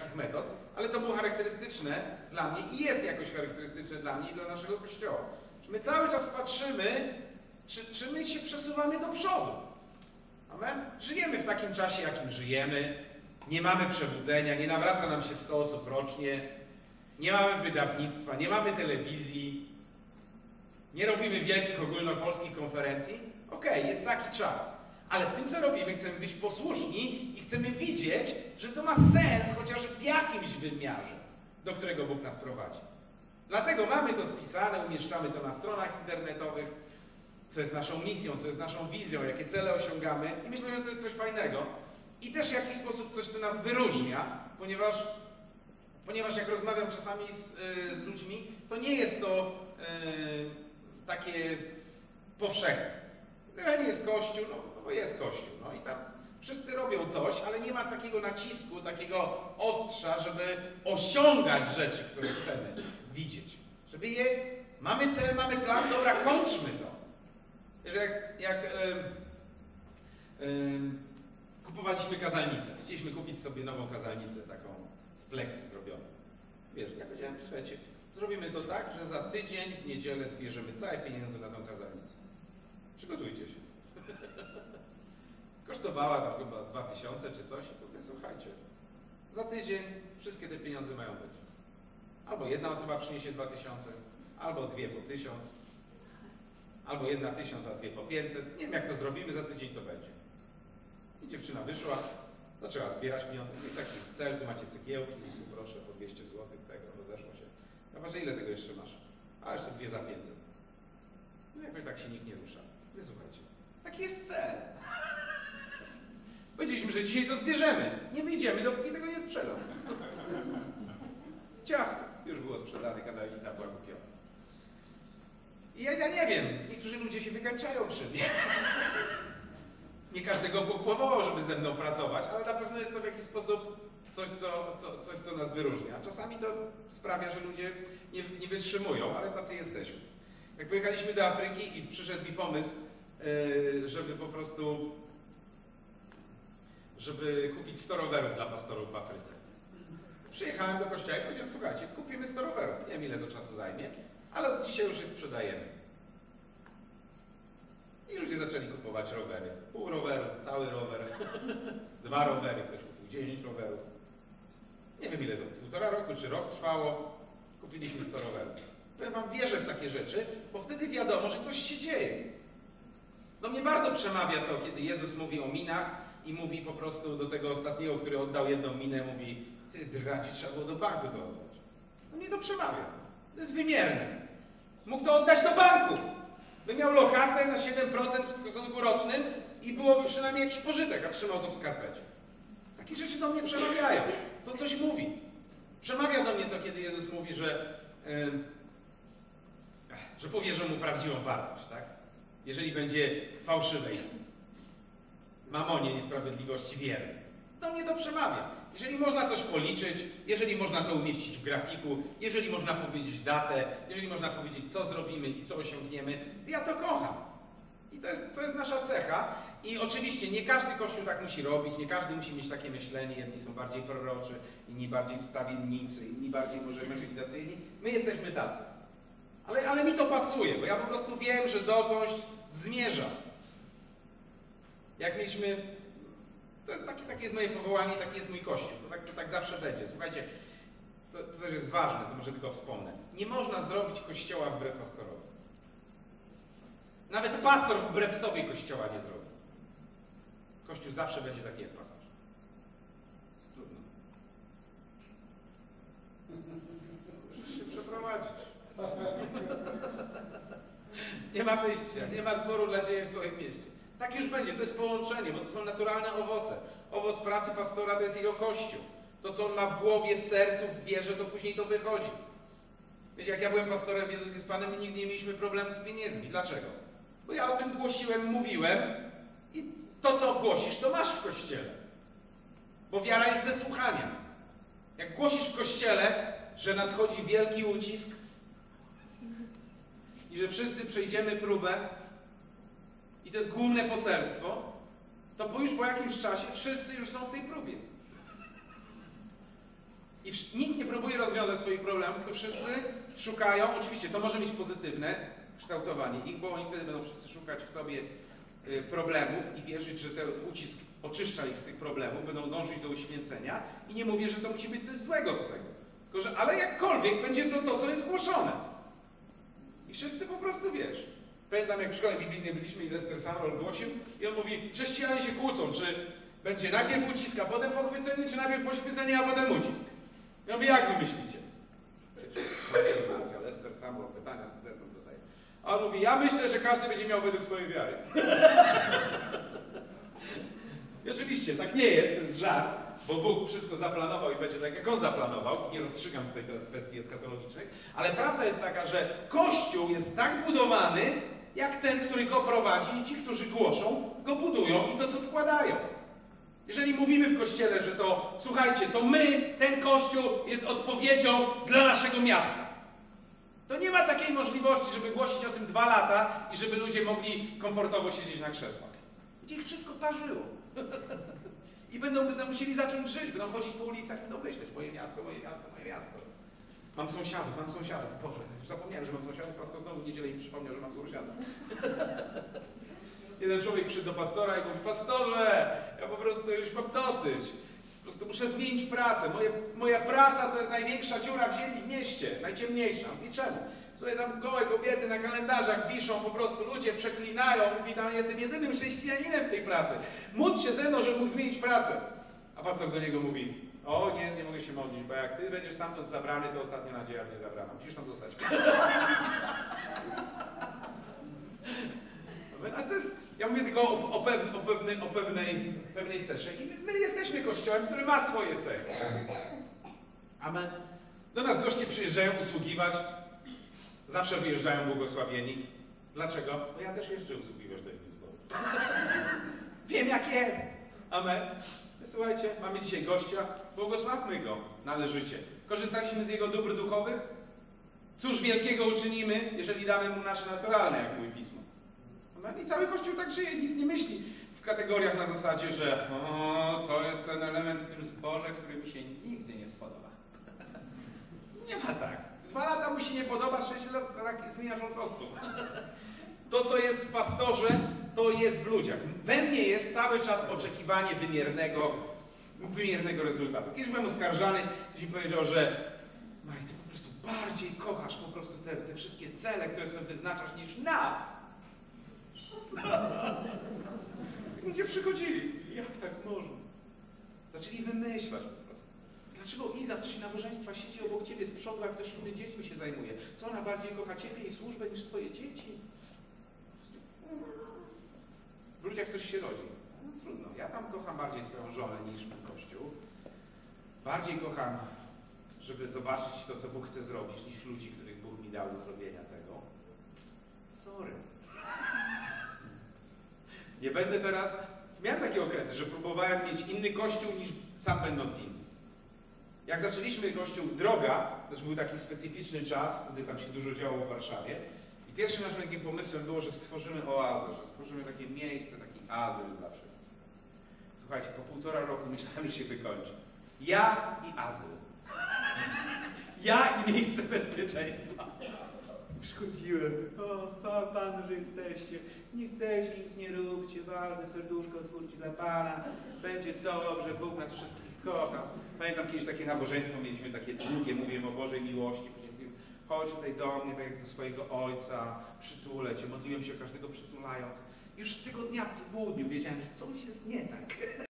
takich metod, ale to było charakterystyczne dla mnie i jest jakoś charakterystyczne dla mnie i dla naszego Kościoła. My cały czas patrzymy, czy, czy my się przesuwamy do przodu. Amen? Żyjemy w takim czasie, jakim żyjemy. Nie mamy przebudzenia, nie nawraca nam się 100 osób rocznie, nie mamy wydawnictwa, nie mamy telewizji, nie robimy wielkich ogólnopolskich konferencji. Okej, jest taki czas. Ale w tym, co robimy, chcemy być posłuszni i chcemy widzieć, że to ma sens chociaż w jakimś wymiarze, do którego Bóg nas prowadzi. Dlatego mamy to spisane, umieszczamy to na stronach internetowych, co jest naszą misją, co jest naszą wizją, jakie cele osiągamy i myślę, że to jest coś fajnego. I też w jakiś sposób coś, co nas wyróżnia, ponieważ, ponieważ jak rozmawiam czasami z, y, z ludźmi, to nie jest to y, takie powszechne. Generalnie jest Kościół, no, no bo jest Kościół, no i tam wszyscy robią coś, ale nie ma takiego nacisku, takiego ostrza, żeby osiągać rzeczy, które chcemy widzieć. Żeby je, mamy cel, mamy plan, dobra, kończmy to. Jak, jak ym, ym, kupowaliśmy kazalnicę, chcieliśmy kupić sobie nową kazalnicę, taką z pleksy zrobioną. Wiesz, ja powiedziałem, słuchajcie, zrobimy to tak, że za tydzień w niedzielę zbierzemy całe pieniądze na tą kazalnicę. Przygotujcie się. Kosztowała tam chyba z 2000 czy coś. I mówię, słuchajcie, za tydzień wszystkie te pieniądze mają być. Albo jedna osoba przyniesie 2000, albo dwie po 1000, albo jedna 1000, a dwie po 500. Nie wiem, jak to zrobimy, za tydzień to będzie. I dziewczyna wyszła, zaczęła zbierać pieniądze. I taki jest cel, tu macie cegiełki, tu proszę, po 200 zł tego, rozeszło się. Ja patrzę, ile tego jeszcze masz? A, jeszcze dwie za 500. No jakoś tak się nikt nie rusza. Wysłuchajcie, taki jest cel. Powiedzieliśmy, że dzisiaj to zbierzemy. Nie wyjdziemy, dopóki tego nie sprzedam. Ciach, już było sprzedane, kazalnica była kupiona. I ja, ja nie wiem, niektórzy ludzie się wykańczają przy mnie. Nie każdego Bóg powołał, żeby ze mną pracować, ale na pewno jest to w jakiś sposób coś, co, co, coś, co nas wyróżnia. Czasami to sprawia, że ludzie nie, nie wytrzymują, ale tacy jesteśmy. Jak pojechaliśmy do Afryki i przyszedł mi pomysł, żeby po prostu żeby kupić 100 rowerów dla pastorów w Afryce. Przyjechałem do kościoła i powiedziałem, słuchajcie, kupimy 100 rowerów. Nie wiem, ile to czasu zajmie, ale od dzisiaj już je sprzedajemy. I ludzie zaczęli kupować rowery. Pół roweru, cały rower, dwa rowery, ktoś kupił 10 rowerów. Nie wiem, ile to, półtora roku czy rok trwało. Kupiliśmy 100 rowerów. Powiem wam, wierzę w takie rzeczy, bo wtedy wiadomo, że coś się dzieje. No mnie bardzo przemawia to, kiedy Jezus mówi o minach i mówi po prostu do tego ostatniego, który oddał jedną minę, mówi ty draci, trzeba było do banku to oddać. No mnie to przemawia. To jest wymierne. Mógł to oddać do banku. By miał lokatę na 7% w stosunku rocznym i byłoby przynajmniej jakiś pożytek, a trzymał to w skarpecie. Takie rzeczy do mnie przemawiają. To coś mówi. Przemawia do mnie to, kiedy Jezus mówi, że, yy, że powierzą mu prawdziwą wartość, tak? Jeżeli będzie fałszywej mamonie niesprawiedliwości wierny. Do mnie to przemawia. Jeżeli można coś policzyć, jeżeli można to umieścić w grafiku, jeżeli można powiedzieć datę, jeżeli można powiedzieć, co zrobimy i co osiągniemy, to ja to kocham. I to jest, to jest nasza cecha. I oczywiście nie każdy kościół tak musi robić, nie każdy musi mieć takie myślenie. Jedni są bardziej proroczy, inni bardziej wstawienniczy, inni bardziej może ewangelizacyjni. My jesteśmy tacy. Ale, ale mi to pasuje, bo ja po prostu wiem, że dokądś zmierzam. Jak mieliśmy to jest takie, takie jest moje powołanie, taki jest mój kościół. To tak, to tak zawsze będzie. Słuchajcie, to, to, też jest ważne, to może tylko wspomnę. Nie można zrobić kościoła wbrew pastorowi. Nawet pastor wbrew sobie kościoła nie zrobi. Kościół zawsze będzie taki jak pastor. Jest trudno. Musisz się przeprowadzić. Nie ma wyjścia, nie ma zboru dla Ciebie w Twoim mieście. Tak już będzie, to jest połączenie, bo to są naturalne owoce. Owoc pracy pastora to jest jego kościół. To, co on ma w głowie, w sercu, w wierze, to później to wychodzi. Wiecie, jak ja byłem pastorem, Jezus jest Panem, my nigdy nie mieliśmy problemu z pieniędzmi. Dlaczego? Bo ja o tym głosiłem, mówiłem i to, co głosisz, to masz w Kościele. Bo wiara jest ze słuchania. Jak głosisz w Kościele, że nadchodzi wielki ucisk i że wszyscy przejdziemy próbę, i to jest główne poselstwo, to po już po jakimś czasie wszyscy już są w tej próbie. I nikt nie próbuje rozwiązać swoich problemów, tylko wszyscy szukają, oczywiście to może mieć pozytywne kształtowanie ich, bo oni wtedy będą wszyscy szukać w sobie y, problemów i wierzyć, że ten ucisk oczyszcza ich z tych problemów, będą dążyć do uświęcenia i nie mówię, że to musi być coś złego z tego. Tylko, że, ale jakkolwiek będzie to to, co jest głoszone. I wszyscy po prostu wiesz. Pamiętam, jak w szkole biblijnej byliśmy i Lester Sumrall głosił i on mówi, chrześcijanie się kłócą, czy będzie najpierw ucisk, a potem pochwycenie, czy najpierw pochwycenie, a potem ucisk. Ja mówię, jak wy myślicie? Wiecie, Lester Sumrall pytania studentom zadaje. A on mówi, ja myślę, że każdy będzie miał według swojej wiary. I oczywiście tak nie jest, to jest żart, bo Bóg wszystko zaplanował i będzie tak, jak On zaplanował. Nie rozstrzygam tutaj teraz kwestii eskatologicznych, ale prawda jest taka, że Kościół jest tak budowany, jak ten, który go prowadzi i ci, którzy głoszą, go budują i to, co wkładają. Jeżeli mówimy w Kościele, że to, słuchajcie, to my, ten Kościół jest odpowiedzią dla naszego miasta. To nie ma takiej możliwości, żeby głosić o tym dwa lata i żeby ludzie mogli komfortowo siedzieć na krzesłach. Będzie ich wszystko parzyło. I będą musieli zacząć żyć, będą chodzić po ulicach, będą myśleć, moje miasto, moje miasto, moje miasto. Mam sąsiadów, mam sąsiadów. Boże, zapomniałem, że mam sąsiadów, pastor znowu w niedzielę mi przypomniał, że mam sąsiadów. Jeden człowiek przyszedł do pastora i mówi, pastorze, ja po prostu już mam dosyć. Po prostu muszę zmienić pracę. Moje, moja praca to jest największa dziura w ziemi w mieście, najciemniejsza. I czemu? Słuchaj, tam gołe kobiety na kalendarzach wiszą, po prostu ludzie przeklinają. Mówi, tam jestem jedynym chrześcijaninem w tej pracy. Módl się ze mną, żeby mógł zmienić pracę. A pastor do niego mówi, o nie, nie mogę się modlić, bo jak ty będziesz stamtąd zabrany, to ostatnia nadzieja będzie zabrana. Musisz tam zostać. A to jest, ja mówię tylko o, o, o, pewnej, o pewnej, pewnej cesze. I my, my jesteśmy kościołem, który ma swoje cechy. Amen. Do nas goście przyjeżdżają usługiwać. Zawsze wyjeżdżają błogosławieni. Dlaczego? Bo ja też jeszcze usługiwać do innych zborów. Wiem jak jest. Amen. Słuchajcie, mamy dzisiaj gościa. Błogosławmy go należycie. Korzystaliśmy z jego dóbr duchowych? Cóż wielkiego uczynimy, jeżeli damy mu nasze naturalne, jak mówi Pismo. Amen. I cały Kościół tak żyje. Nikt nie myśli w kategoriach na zasadzie, że o, to jest ten element w tym zborze, który mi się nigdy nie spodoba. Nie ma tak. Dwa lata mu się nie podoba, sześć lat zmienia członkostwo. To, co jest w pastorze, to jest w ludziach. We mnie jest cały czas oczekiwanie wymiernego, wymiernego rezultatu. Kiedyś byłem oskarżany, ktoś mi powiedział, że Maj, ty po prostu bardziej kochasz po prostu te, te wszystkie cele, które sobie wyznaczasz, niż nas. Ludzie przychodzili. Jak tak można? Zaczęli wymyślać. Dlaczego Iza w czasie nabożeństwa siedzi obok ciebie z przodu, jak ktoś inny dziećmi się zajmuje? Co ona bardziej kocha ciebie i służbę niż swoje dzieci? W ludziach coś się rodzi. No trudno. Ja tam kocham bardziej swoją żonę niż mój kościół. Bardziej kocham, żeby zobaczyć to, co Bóg chce zrobić, niż ludzi, których Bóg mi dał do zrobienia tego. Sorry. Nie będę teraz. Miałem takie okresy, że próbowałem mieć inny kościół niż sam będąc inny. Jak zaczęliśmy kościół Droga, też był taki specyficzny czas, wtedy tam się dużo działo w Warszawie. I pierwszym naszym takim pomysłem było, że stworzymy oazę, że stworzymy takie miejsce, taki azyl dla wszystkich. Słuchajcie, po półtora roku myślałem, że się wykończy. Ja i azyl. Ja i miejsce bezpieczeństwa. Przychodziłem. O, pan, pan, że jesteście. Nie chcecie, nic nie róbcie. Ważne, serduszko otwórcie dla Pana. Będzie dobrze, Bóg nas wszystkich kocha. Pamiętam kiedyś takie nabożeństwo mieliśmy, takie długie, mówiłem o Bożej miłości. Mówiłem, chodź tutaj do mnie, tak jak do swojego ojca, przytulę cię. Modliłem się każdego przytulając. Już tego dnia po południu wiedziałem, że coś jest nie tak.